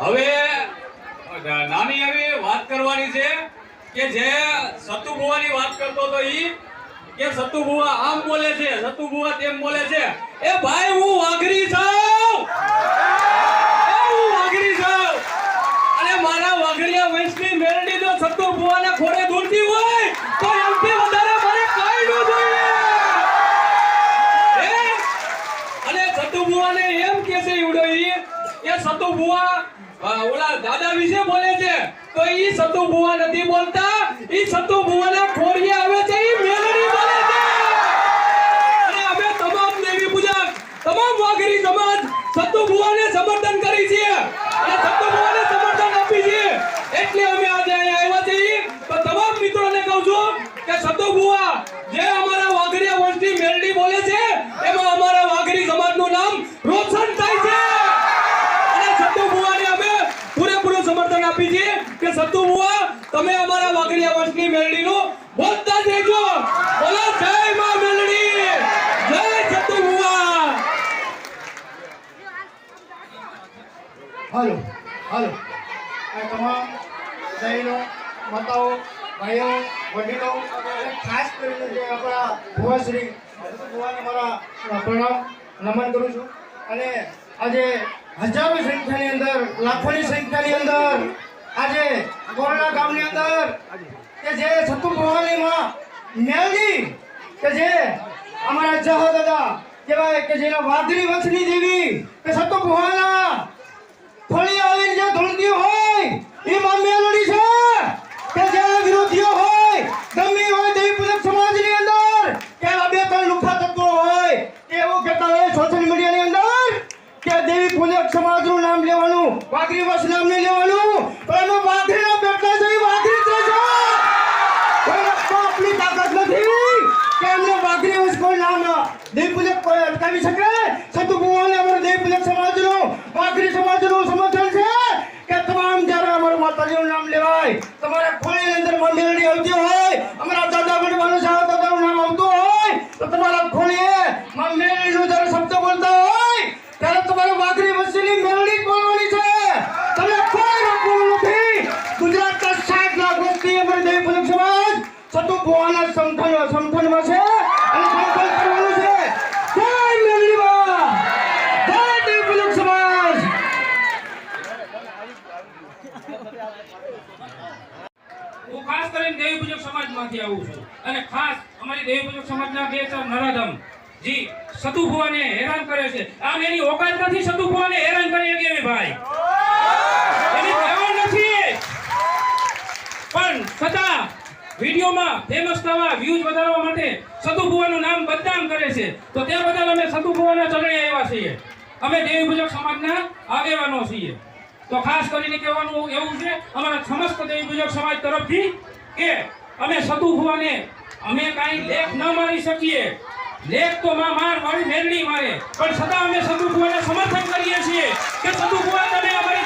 હવે નાની એવી વાત કરવાની છે કે જે સતુ ભુવાની વાત કરતો તો ઈ, કે સતુભુવા આમ બોલે છે સતુભુવા તેમ બોલે છે. એ ભાઈ, હું વાઘરી છું. એ મારા વાઘરીયા વંશની મેરડી જો સતુ ભુવાના ખોડે દૂરથી હોય, તો એમથી વધારે કાંઈ ન જોઈએ. અને સતુ ભુવાને એમ કે છે ઈવડો સતુ બુવા ઓલા દાદા વિશે બોલે છે. તો ઈ સતુ બુવા નથી બોલતા. ઈ સતુ ભુવાના ખોડિએ આવે છે, ઈ મેલડી બોલે છે. અને અમે તમામ દેવી પૂજક, તમામ વાઘરી સમાજ સતુ ભુવાને સમર્થન કરી છે અને સતુ ભુવાને સમર્થન આપી છે એટલે અમે આજે અહીંયા આવ્યા છીએ. તો તમામ મિત્રોને કહું છું કે સતુ ભુવા જે અમારા વાઘરીયા વંશની મેલડી બોલે છે એમાં અમારા વાઘરી સમાજનું નામ રોશન થાય છે અને સતુ ભુવાને અમે પૂરેપૂરું સમર્થન આપી છે કે સતુ ભુવા તમે અમારા વાઘડિયા વંશની મેલડીનો બોલતા દેજો. બોલો, જય માં મેલડી. જય સતુ ભુવા હાલો હાલો. આ તમામ જયનો માતાઓ, ભાઈઓ, વડીલો, ખાસ કરીને જે આપણા ભુવાશ્રી ભુવાને મારા પ્રણામ, નમન કરું છું. અને આજે હજારો સંખ્યાની અંદર, લાખોની સંખ્યાની અંદર આજે કોરોના ગામની અંદર કે જે સતુ માં મેલજી, કે જે અમારા જહો દાદા કહેવાય કે જેના વાદળી વંશની દેવી, કે સતુ ભુવાના ફળી આવીને જે ધૂળતી હોય એ માં મેલડી છે કે જે વિરોધીઓ હોય ગમે હોય દેવી પૂજક સમાજની અંદર કે આ બે ત્રણ લુખા તત્વો હોય કે એવું કહેતા હોય સોશિયલ મીડિયાની અંદર કે દેવી પૂજક સમાજનું નામ લેવાનું વાઘરી વસ નામ નહીં લેવાનું. પણ અમે વાઘરી ના બેટલા જઈ વાઘરી જ રહેશે. કોઈ આપણી તાકાત નથી કે એમને વાઘરી વસ કોઈ નામ દેવી પૂજક કોઈ અટકાવી શકે? સતુ ભગવાને અમારો પૂજક સમાજનું, વાઘરી સમાજનું સમર્થન છે કે તમામ જ્યારે અમારું માતાજીનું નામ લેવાય, તમારા ખોળીની અંદર મંદિર મેલડી આવતી હોય, અમારા દાદા વડવાનું સાહેબ દાદાનું નામ આવતું હોય તો તમારા ખોળીએ માં મેલડીનો જ્યારે શબ્દ બોલતા હોય ત્યારે તમારે વાઘરી વંશની મેલડી જ બોલવાની છે તમે કોઈ રોકવાનું નથી ગુજરાતના સાત લાખ વસ્તી અમારી દેવી પૂજક સમાજ સતુ ભુવાના સમથન સમથનમાં છે? અને સમથન કરવાનું છે? જય મેલડીમાં જય દેવી સમાજ! હું ખાસ કરીને દેવી પૂજક સમાજમાંથી આવું છું. અને ખાસ અમારી દેવી પૂજક સમાજના બે ચાર નરાધમ, જી, સતુ ભુવાને હેરાન કરે છે. આમ એની ઓકાત નથી સતુ ભુવાને હેરાન કરી શકે એવી ભાઈ એની કહેવત નથી પણ છતાં વિડીયોમાં ફેમસ થવા વ્યૂઝ વધારવા માટે સતુભુવાનું નામ બદનામ કરે છે. તો તે બદલ અમે સતુભુવાના ચરણે આવ્યા છીએ. અમે દેવી પૂજક સમાજના આગેવાનો છીએ. તો ખાસ કરીને કહેવાનું એવું છે, અમારા સમસ્ત દેવી પૂજક સમાજ તરફથી કે અમે સતુભુવાને અમે કાંઈ લેખ ન મારી શકીએ. લેખ તો માં માર મારી મેરડી મારે, પણ છતાં અમે સતુભુવાને સમર્થન કરીએ છીએ કે સતુભુવા તમે અમારી